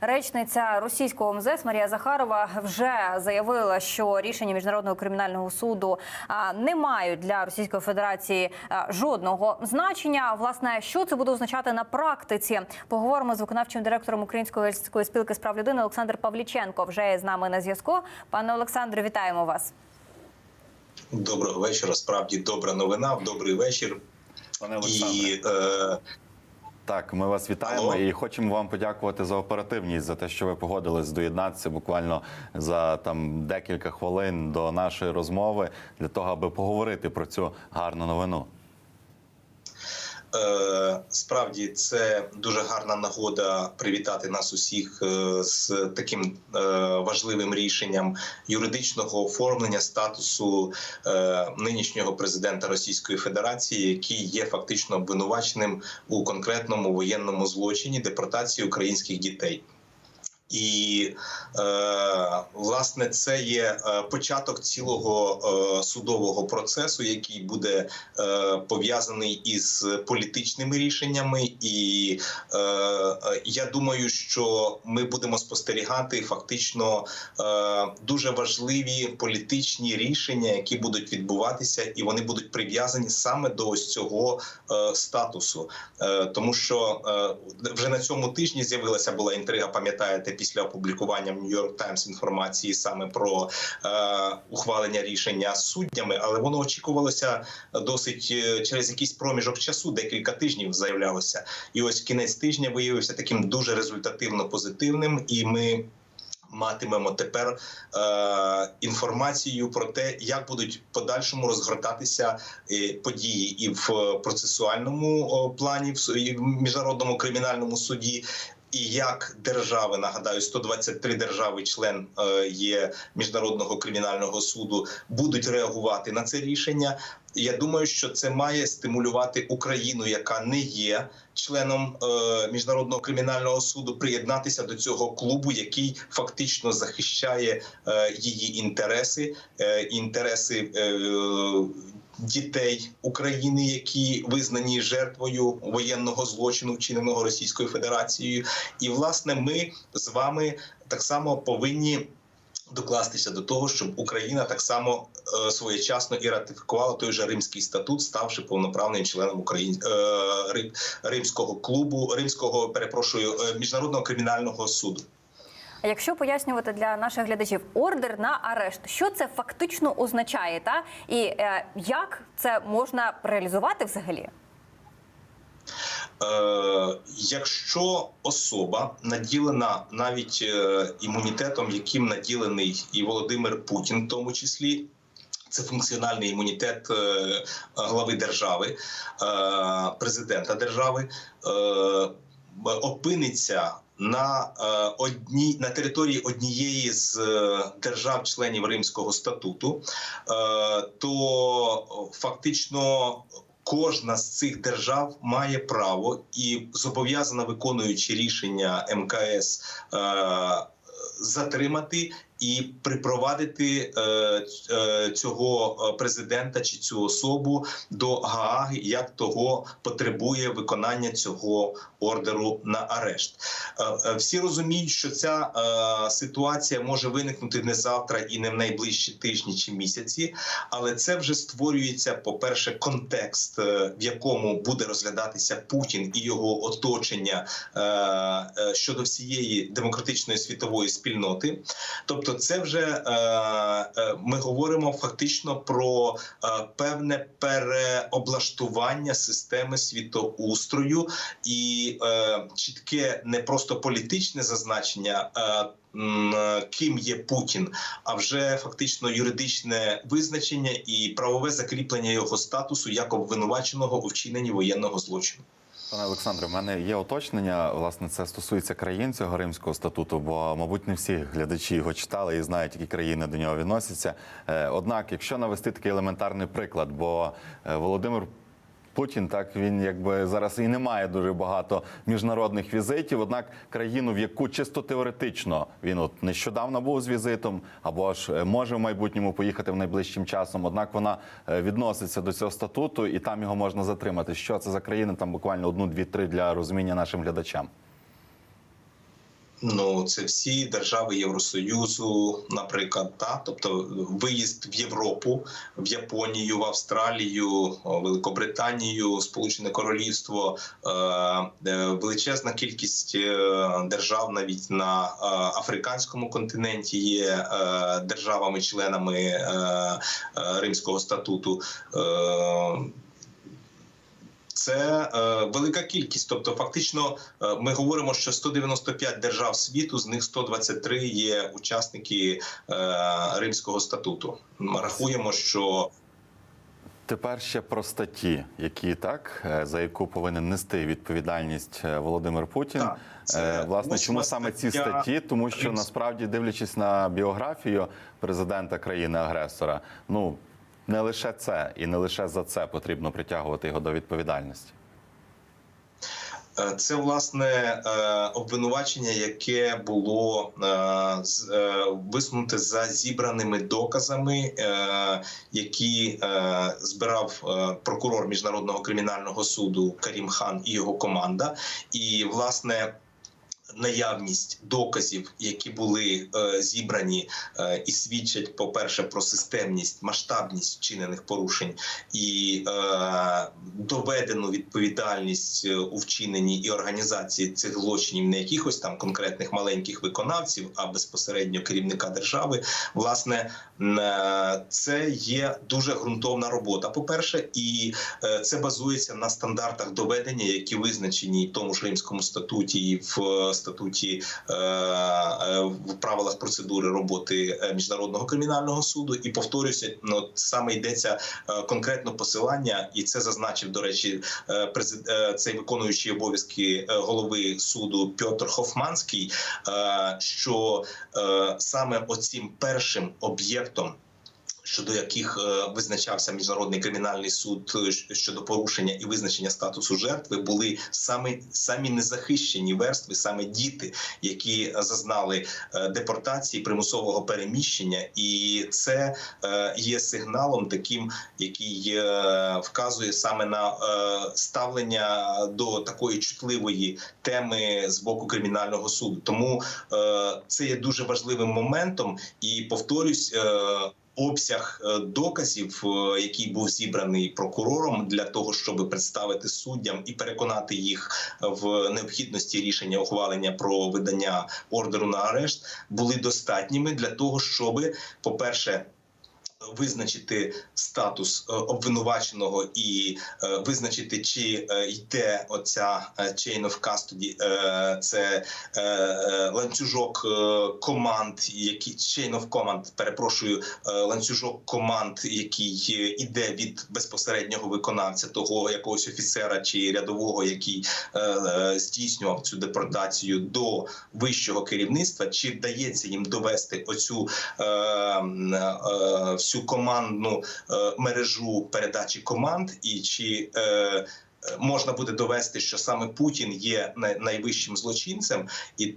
Речниця російського МЗС Марія Захарова вже заявила, що рішення міжнародного кримінального суду не мають для Російської Федерації жодного значення. Власне, що це буде означати на практиці? Поговоримо з виконавчим директором Української спілки з прав людини Олександр Павліченко. Вже є з нами на зв'язку. Пане Олександре, вітаємо вас. Доброго вечора. Справді добра новина. Добрий вечір. Пане Олександре, І е, так, ми вас вітаємо Алло. і хочемо вам подякувати за оперативність, за те, що ви погодились доєднатися буквально за там декілька хвилин до нашої розмови для того, аби поговорити про цю гарну новину. Е, справді це дуже гарна нагода привітати нас усіх е, з таким е, важливим рішенням юридичного оформлення статусу нинішнього президента Російської Федерації, який є фактично обвинуваченим у конкретному воєнному злочині депортації українських дітей. І е, власне це є е, початок цілого е, судового процесу, який буде е, пов'язаний із політичними рішеннями. І е, е, я думаю, що ми будемо спостерігати фактично е, дуже важливі політичні рішення, які будуть відбуватися, і вони будуть прив'язані саме до ось цього е, статусу, е, тому що е, вже на цьому тижні з'явилася була інтрига, пам'ятаєте, після опублікування в Нью-Йорк Таймс інформації саме про е, ухвалення рішення суддями, але воно очікувалося досить е, через якийсь проміжок часу, декілька тижнів заявлялося. І ось кінець тижня виявився таким дуже результативно позитивним, і ми. Матимемо тепер е, інформацію про те, як будуть подальшому розгортатися е, події і в процесуальному плані, в міжнародному кримінальному суді. І як держави нагадаю, 123 держави, член е, є міжнародного кримінального суду, будуть реагувати на це рішення. Я думаю, що це має стимулювати Україну, яка не є членом е, міжнародного кримінального суду, приєднатися до цього клубу, який фактично захищає е, її інтереси, інтереси. Дітей України, які визнані жертвою воєнного злочину, вчиненого Російською Федерацією, і власне ми з вами так само повинні докластися до того, щоб Україна так само е, своєчасно і ратифікувала той же Римський статут, ставши повноправним членом Україн... е, Рим... Римського клубу, римського перепрошую е, міжнародного кримінального суду. А якщо пояснювати для наших глядачів ордер на арешт, що це фактично означає, та і е, як це можна реалізувати взагалі? Е, якщо особа наділена навіть е, імунітетом, яким наділений і Володимир Путін, в тому числі. Це функціональний імунітет е, глави держави, е, президента держави, е, опиниться на е, одній на території однієї з е, держав-членів Римського статуту, е, то фактично кожна з цих держав має право і зобов'язана виконуючи рішення МКС. Затримати і припровадити е, е, цього е, президента чи цю особу до Гааги, як того потребує виконання цього ордеру на арешт. Всі розуміють, що ця ситуація може виникнути не завтра і не в найближчі тижні чи місяці, але це вже створюється, по-перше, контекст, е, в якому буде розглядатися Путін і його оточення щодо всієї демократичної світової спільноти. Тобто, це вже е, е, ми говоримо фактично про е, певне переоблаштування системи світоустрою і е, чітке не просто політичне зазначення. Е, Ким є Путін, а вже фактично юридичне визначення і правове закріплення його статусу як обвинуваченого у вчиненні воєнного злочину. Пане Олександре, в мене є уточнення. Власне, це стосується країн цього римського статуту, бо, мабуть, не всі глядачі його читали і знають, які країни до нього відносяться. Е, Однак, якщо навести такий елементарний приклад, бо е, Володимир. Путін так він якби зараз і не має дуже багато міжнародних візитів. Однак країну, в яку чисто теоретично він от нещодавно був з візитом, або ж е, може в майбутньому поїхати в найближчим часом. Однак вона е, відноситься до цього статуту, і там його можна затримати. Що це за країна? Там буквально одну, дві, три для розуміння нашим глядачам. Ну, це всі держави Євросоюзу, наприклад, та тобто виїзд в Європу, в Японію, в Австралію, Великобританію, Сполучене Королівство, е, е, величезна кількість е, держав навіть на африканському континенті є державами-членами Римського статуту. Це е, велика кількість. Тобто, фактично, е, ми говоримо, що 195 держав світу, з них 123 є учасники е, Римського статуту. Рахуємо, що Тепер ще про статті, які так за яку повинен нести відповідальність Володимир Путін. Так, це Власне, чому саме ці статті? Тому що насправді, дивлячись на біографію президента країни-агресора, ну не лише це і не лише за це потрібно притягувати його до відповідальності. Е, Це власне е, обвинувачення, яке було е, висунуте за зібраними доказами, які збирав прокурор міжнародного кримінального суду Карім Хан і його команда. І власне. Наявність доказів, які були е, зібрані е, і свідчать, по-перше, про системність, масштабність вчинених порушень і е, доведену відповідальність е, у вчиненні і організації цих злочинів не якихось там конкретних маленьких виконавців, а безпосередньо керівника держави. Власне, е, це є дуже ґрунтовна робота. По перше, і е, це базується на стандартах доведення, які визначені в тому ж римському статуті і в е, статуті е, е, в правилах процедури роботи е, міжнародного кримінального суду. І повторюся, ну саме йдеться конкретно посилання, і це зазначив до речі, презид- цей виконуючий обов'язки голови суду Пьотр Хофманський, що саме оцим першим об'єктом. Щодо яких е, визначався міжнародний кримінальний суд е, щодо порушення і визначення статусу жертви, були саме самі незахищені верстви, саме діти, які зазнали е, депортації, примусового переміщення, і це є сигналом таким, який вказує саме на ставлення до такої чутливої теми з боку кримінального суду. Тому це є дуже важливим моментом, і повторюсь. Е, Обсяг е, доказів, е, який був зібраний прокурором для того, щоб представити суддям і переконати їх в необхідності рішення ухвалення про видання ордеру на арешт, були достатніми для того, щоб, по-перше, визначити статус е, обвинуваченого і е, визначити, чи е, йде оця chain of custody, це ланцюжок команд, які chain of command, перепрошую, ланцюжок команд, який іде від безпосереднього виконавця, того якогось офіцера чи рядового, який здійснював цю депортацію до вищого керівництва, чи вдається їм довести оцю е, всю командну е, мережу передачі команд, і чи е, е, можна буде довести, що саме Путін є найвищим злочинцем, і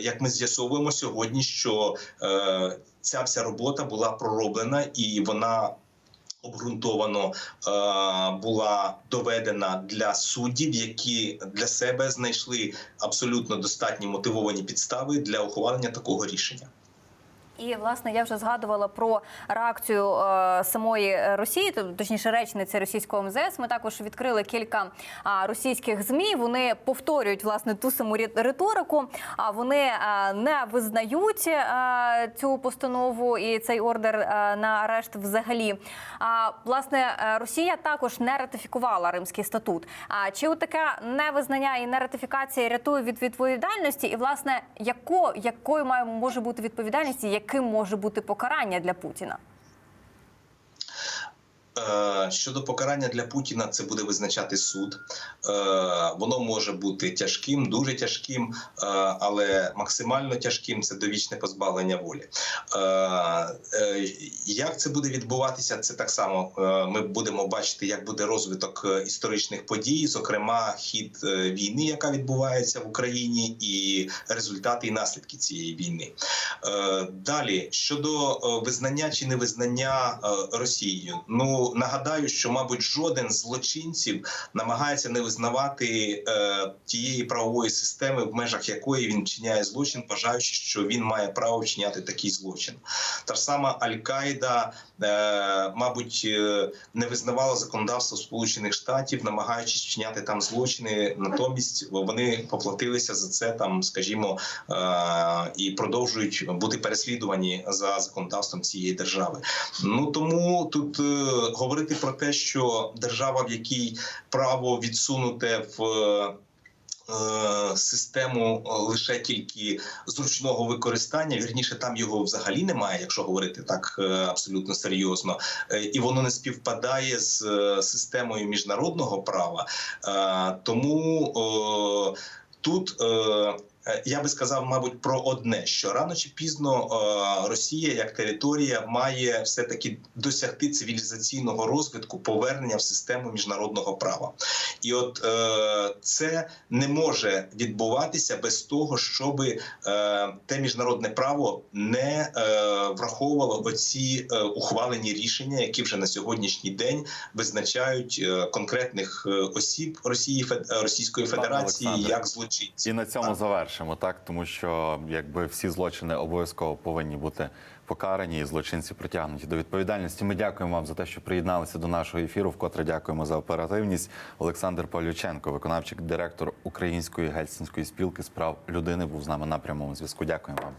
як ми з'ясовуємо сьогодні, що е, ця вся робота була пророблена і вона. Обґрунтовано е, була доведена для суддів, які для себе знайшли абсолютно достатні мотивовані підстави для ухвалення такого рішення. І власне я вже згадувала про реакцію е, самої Росії, точніше речниці російського МЗС. Ми також відкрили кілька а, російських змі. Вони повторюють власне ту саму риторику. А вони е, не визнають е, цю постанову і цей ордер е, на арешт взагалі. А власне Росія також не ратифікувала Римський статут. А чи от таке невизнання і нератифікація рятує від відповідальності? І власне яко, якою має може бути відповідальність, яким може бути покарання для Путіна? Щодо покарання для Путіна, це буде визначати суд. Е, Воно може бути тяжким, дуже тяжким, е, але максимально тяжким це довічне позбавлення волі. Е, Як це буде відбуватися? Це так само ми будемо бачити, як буде розвиток історичних подій, зокрема хід війни, яка відбувається в Україні, і результати і наслідки цієї війни. Далі щодо визнання чи невизнання Росією, ну що нагадаю, що мабуть жоден з злочинців намагається не визнавати е, тієї правової системи, в межах якої він вчиняє злочин, вважаючи, що він має право вчиняти такий злочин. Та ж сама Аль-Каїда, е, мабуть, е, не визнавала законодавство Сполучених Штатів, намагаючись вчиняти там злочини. Натомість вони поплатилися за це там, скажімо, е, і продовжують бути переслідувані за законодавством цієї держави. Ну тому тут е, говорити про те, що держава, в якій право відсунуте в. е, е, Систему е, лише тільки зручного використання, вірніше там його взагалі немає, якщо говорити так абсолютно серйозно, і воно не співпадає з системою міжнародного права. Тому тут я би сказав, мабуть, про одне: що рано чи пізно е, Росія як територія має все таки досягти цивілізаційного розвитку, повернення в систему міжнародного права. І от е, це не може відбуватися без того, щоб е, те міжнародне право не е, враховувало оці е, ухвалені рішення, які вже на сьогоднішній день визначають е, конкретних е, осіб Росії е, Російської Федерації як злочинців. І на цьому Так. Завершимо, так тому що якби всі злочини обов'язково повинні бути покарані і злочинці притягнуті до відповідальності. Ми дякуємо вам за те, що приєдналися до нашого ефіру. Вкотре дякуємо за оперативність. Олександр Павлюченко, виконавчий директор Української гельсінської спілки з прав людини, був з нами на прямому зв'язку. Дякуємо вам.